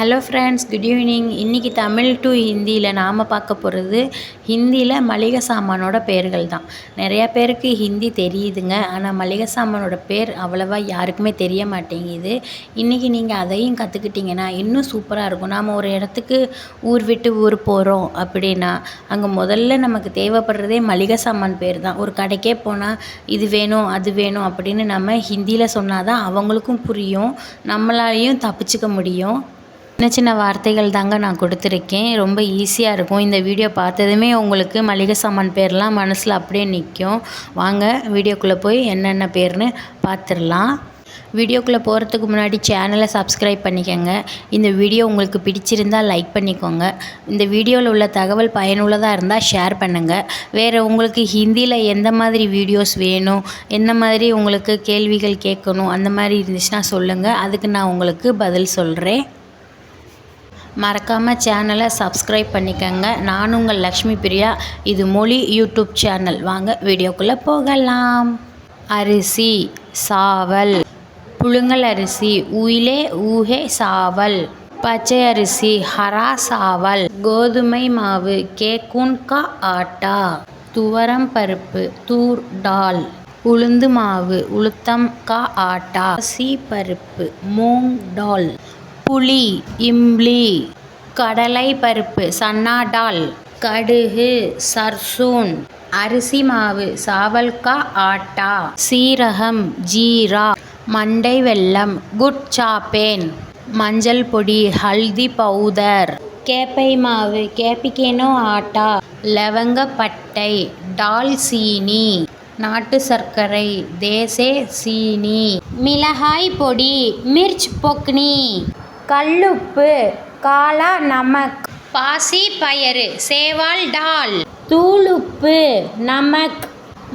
Hello friends good evening இன்றைக்கி Tamil to ஹிந்தியில் நாம் பார்க்க போகிறது ஹிந்தியில் மளிகை சாமானோட பேர்கள் தான். நிறையா பேருக்கு ஹிந்தி தெரியுதுங்க. ஆனால் மளிகை சாமானோட பேர் அவ்வளோவா யாருக்குமே தெரிய மாட்டேங்குது. இன்றைக்கி நீங்கள் அதையும் கற்றுக்கிட்டிங்கன்னா இன்னும் சூப்பராக இருக்கும். நாம் ஒரு இடத்துக்கு ஊர் விட்டு ஊர் போகிறோம் அப்படின்னா அங்கே முதல்ல நமக்கு தேவைப்படுறதே மளிகை சாமான் பேர் தான். ஒரு கடைக்கே போனால் இது வேணும் அது வேணும் அப்படின்னு நம்ம ஹிந்தியில் சொன்னால் தான் அவங்களுக்கும் புரியும். நம்மளாலையும் தப்பிச்சுக்க முடியும். சின்ன சின்ன வார்த்தைகள் தாங்க நான் கொடுத்துருக்கேன். ரொம்ப ஈஸியாக இருக்கும். இந்த வீடியோ பார்த்ததுமே உங்களுக்கு மளிகை சாமான் பேர்லாம் மனசில் அப்படியே நிற்கும் வாங்க வீடியோக்குள்ளே போய் என்னென்ன பேர்னு பார்த்துடலாம். வீடியோக்குள்ளே போகிறதுக்கு முன்னாடி சேனலை சப்ஸ்கிரைப் பண்ணிக்கோங்க. இந்த வீடியோ உங்களுக்கு பிடிச்சிருந்தால் லைக் பண்ணிக்கோங்க. இந்த வீடியோவில் உள்ள தகவல் பயனுள்ளதாக இருந்தால் ஷேர் பண்ணுங்கள் வேறு உங்களுக்கு ஹிந்தியில் எந்த மாதிரி வீடியோஸ் வேணும் என்ன மாதிரி உங்களுக்கு கேள்விகள் கேட்கணும் அந்த மாதிரி இருந்துச்சுன்னா சொல்லுங்கள் அதுக்கு நான் உங்களுக்கு பதில் சொல்கிறேன் மறக்காமல் சேனலை சப்ஸ்கிரைப் பண்ணிக்கோங்க. நான் உங்கள் லக்ஷ்மி பிரியா. இது மொழி யூடியூப் சேனல் வாங்க வீடியோக்குள்ளே போகலாம். அரிசி சாவல். புழுங்கல் அரிசி உயிலே ஊஹே சாவல். பச்சை அரிசி ஹரா சாவல். கோதுமை மாவு கேக்குன் கா ஆட்டா. துவரம் பருப்பு தூர் டால். உளுந்து மாவு உளுத்தம் கா ஆட்டா. சீ பருப்பு மூங் டால். புளி இம்லி கடலை பருப்பு சன்னா டால் கடுகு சர்சூன் அரிசி மாவு சாவல்கா ஆட்டா சீரகம் ஜீரா மண்டை வெல்லம் குட் சாப்பேன் மஞ்சள் பொடி ஹல்தி பவுடர் கேப்பை மாவு கேப்பிகேனோ ஆட்டா லவங்கப்பட்டை டால் சீனி நாட்டு சர்க்கரை தேசே சீனி மிளகாய் பொடி மிர்ச் பொக்னி. கல்லுப்பு. காலா நமக் பாசி பயறு சேவால் டால். தூளுப்பு நமக்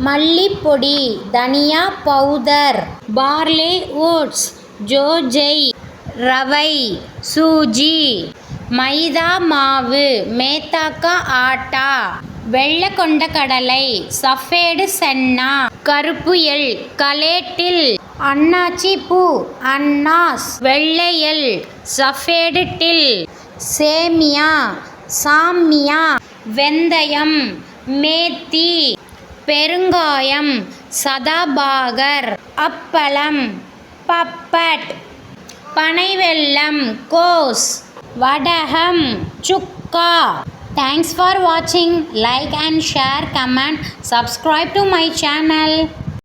மல்லிப்பொடி தனியா பவுடர் பார்லே ஓட்ஸ் ஜோஜை ரவை சூஜி. மைதா மாவு மேத்தாக்கா ஆட்டா. வெள்ளை கொண்ட கடலை சஃபேடு சென்னா. கருப்பு எள் கலேட்டில். அன்னாச்சி பூ அன்னாஸ் வெள்ளையல் சஃபேடு டில் சேமியா சாமியா வெந்தயம் மேத்தி பெருங்காயம் சதாபாகர் அப்பளம் பப்பட் பனைவெல்லம் கோஸ் வடகம் சுக்கா. தேங்க்ஸ் ஃபார் வாட்சிங் like and share comment subscribe to my channel